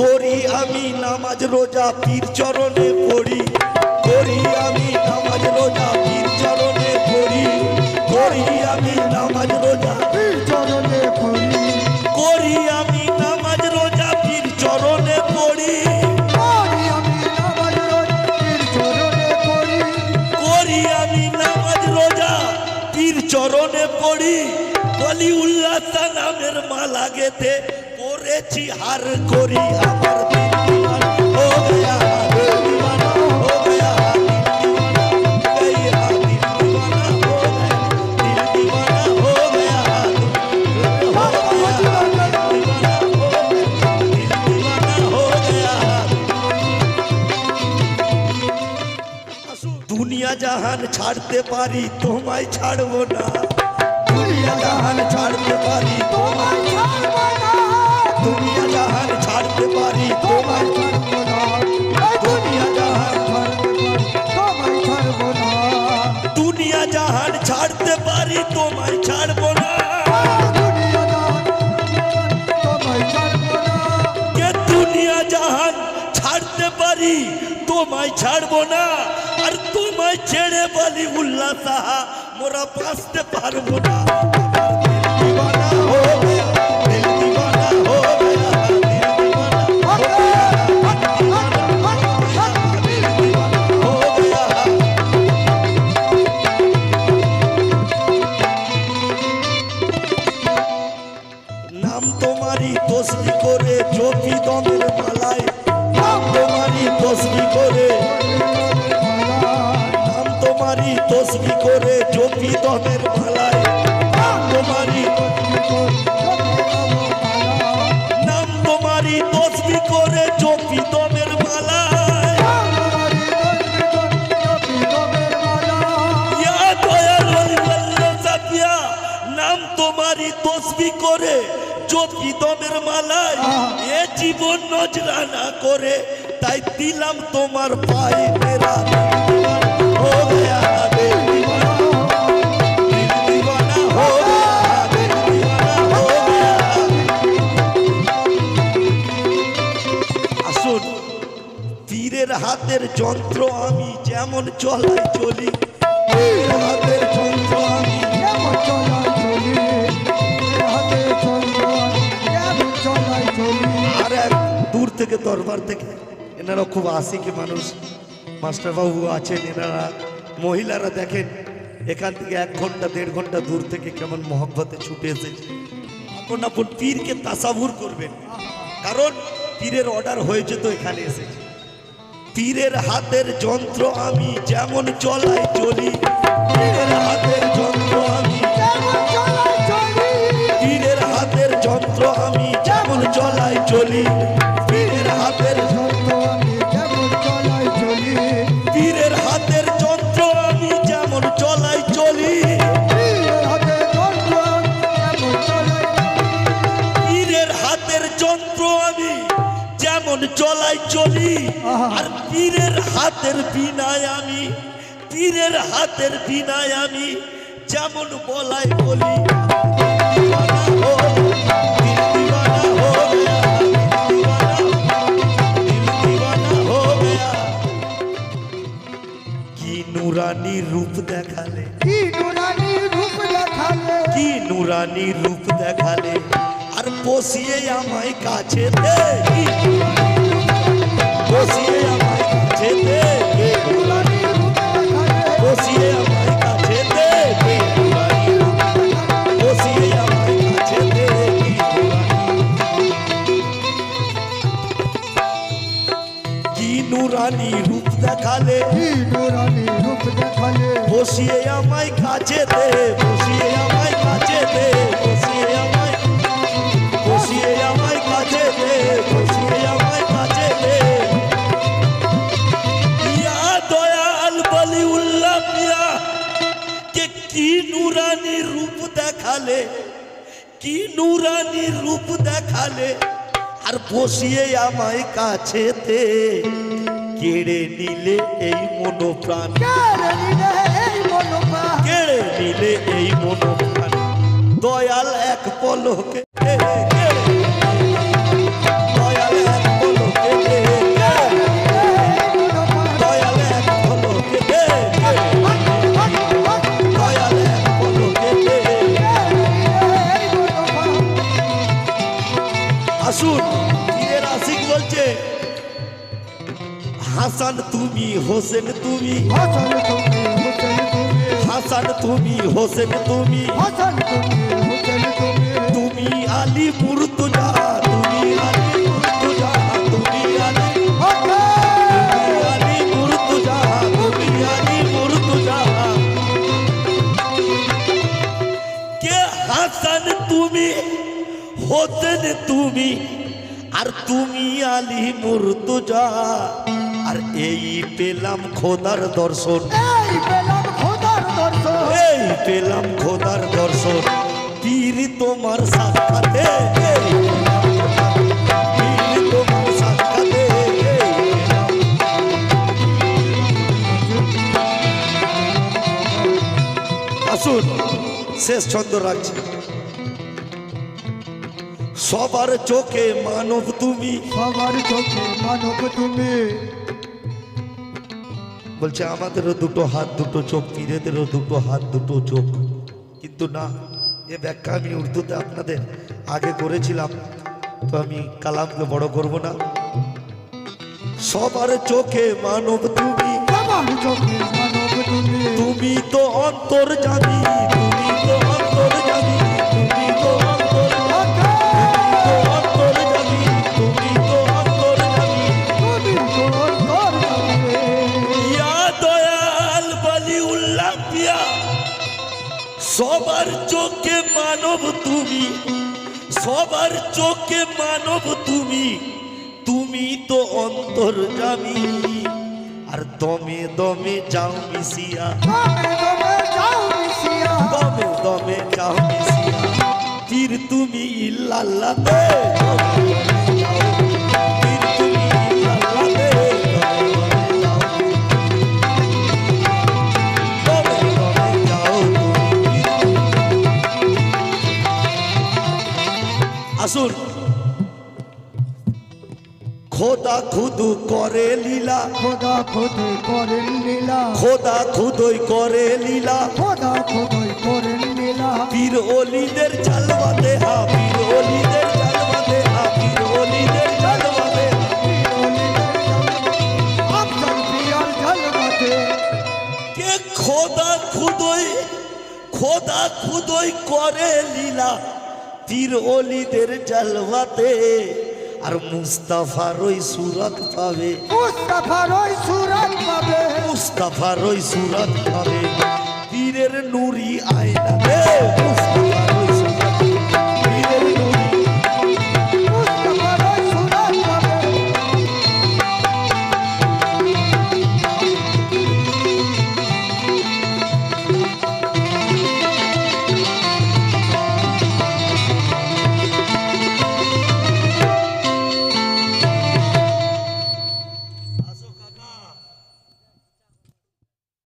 করি আমি নামাজ রোজা পীর চরণে পড়ি। করি আমি নামাজ রোজা পীর চরণে পড়ি। করি আমি নামাজ রোজা পীর চরণে পড়ি। করি আমি নামাজ রোজা পীর চরণে পড়ি। করি আমি নামাজ রোজ পীর চরণে পড়ি। বলি উল্লাস নামের মালা গেতে হার করি আমার দুনিয়া জাহান ছাড়তে পারি, তোমায় ছাড়বো না। দুনিয়া জাহান ছাড়তে পারি, তোমায় ছাড়বো দুনিয়া জাহান ছাড়তে পারি তোমায় ছাড়বো না। দুনিয়া জাহান ছাড়বো না তোমায় ছাড়বো না। দুনিয়া জাহান ছাড়তে পারি তোমায় ছাড়বো না। দুনিয়া জাহান ছাড়তে পারি তোমায় ছাড়বো না। আর তোমায় ছেড়ে বলি উল্লাস মোরা বাঁচতে পারব না। দিওয়ানা করে নাম তোমারই নাম তোমারই তসবি করে জীবন তাই দিলাম তোমার পায়ে মেরা গয়া হাতের যন্ত্র আমি যেমন চলাই চলি, হাতের যন্ত্র আমি আর এক দূর থেকে, দরবার থেকে এনারা খুব আশিকি মানুষ। মাস্টারবাবু আছেন, এনারা মহিলারা দেখেন, এখান থেকে এক ঘণ্টা, দেড় ঘণ্টা দূর থেকে কেমন মহব্বতে ছুটে এসেছে। আপন আপন পীরকে তাসাভুর করবেন? কারণ পীরের অর্ডার হয়েছে তো এখানে এসেছে। পীরের হাতের যন্ত্র আমি যেমন চলাই চলি, তীরের হাতের যন্ত্র আমি তীরের হাতের যন্ত্র আমি যেমন চলাই চলি পীরের হাতের যন্ত্র আমি যেমন চলাই চলি পীরের হাতের যন্ত্র আমি যেমন চলাই চলি আর পীরের হাতের বিনায় আমি পীরের হাতের বিনায় আমি যেমন বলাই বলি হো গয়া। কি নুরানি রূপ দেখালে কি নুরানি রূপ দেখালে আর বসিয়ে আমায় কাছে দে নুরানি কি নুরানি রূপ দেখালে। বসিয়ে আমায় কাছে দে বসিয়ে আমায় কাছে বসিয়ে আমায় বসিয়ে আমায় কাছে বসিয়ে আমায় কাছে ইয়া দয়াল বলি উল্লাহ কে কি নুরানি রূপ দেখালে কি নুরানি রূপ দেখালে। আর বসিয়ে আমায় কাছেতে কেড়ে নিলে এই মনোপ্রাণ। কেড়ে নিলে এই মনোপ্রাণ। দয়াল এক পলকে দয়াল এক পলকে হাসান তুমি হোসেন তুমি। হাসান তুমি হোসেন তুমি। হাসান তুমি হোসেন তুমি। হাসান তুমি হোসেন তুমি। তুমি আলী মুর্তুজা তুমি আলী মুর্তুজা তুমি আলী তুমি আলী মুর্তুজা তুমি আলী মুর্তুজা কে হাসান তুমি হোসেন তুমি আর তুমি আলী মুর্তুজা আর এই পেলাম খোদার দর্শন। এই পেলাম খোদার দর্শন। এই পেলাম খোদার দর্শন। পীর তোমার সাক্ষাতে পেলাম। আসুন শেষ ছন্দ রাখছি। সবার চোখে মানব তুমি। সবার চোখে মানব তুমি। বলছে আমাদেরও দুটো হাত দুটো চোখ পীরেদেরও দুটো হাত দুটো চোখ। কিন্তু না এ ব্যাখ্যা আমি উর্দুতে আপনাদের আগে করেছিলাম তো আমি কালামকে বড় করব না। সবার চোখে মানব তুমি। সবার চোখে মানব তুমি। তুমি তো অন্তর জানি তুমি তো সবার চোখে মানব তুমি তুমি তো অন্তর জামি আর দমে দমে যাও মিশিয়া। দমে দমে যাও মিশিয়া। তীর তুমি যাও দে তুমি ইল্লাল্লাহ খোদা খুদু করে লীলা। খোদা খোদে করেন লীলা। খোদা খুদই করে লীলা। খোদা খোদই করেন লীলা। পীর অলিদের জালবাতে হা পীর অলিদের জালবাতে হা পীর অলিদের জালবাতে হা। আফসার পিয়ার ঝলমতে কে খোদা খুদই খোদা খুদই করে লীলা। পীর অলিদের জালবাতে আর মুস্তাফার ওই সুরত পাবে। মুস্তাফার ওই সুরত পাবে। মুস্তাফার ওই সুরত পাবে। পীরের নুরি আয়না রে মুস্তাফা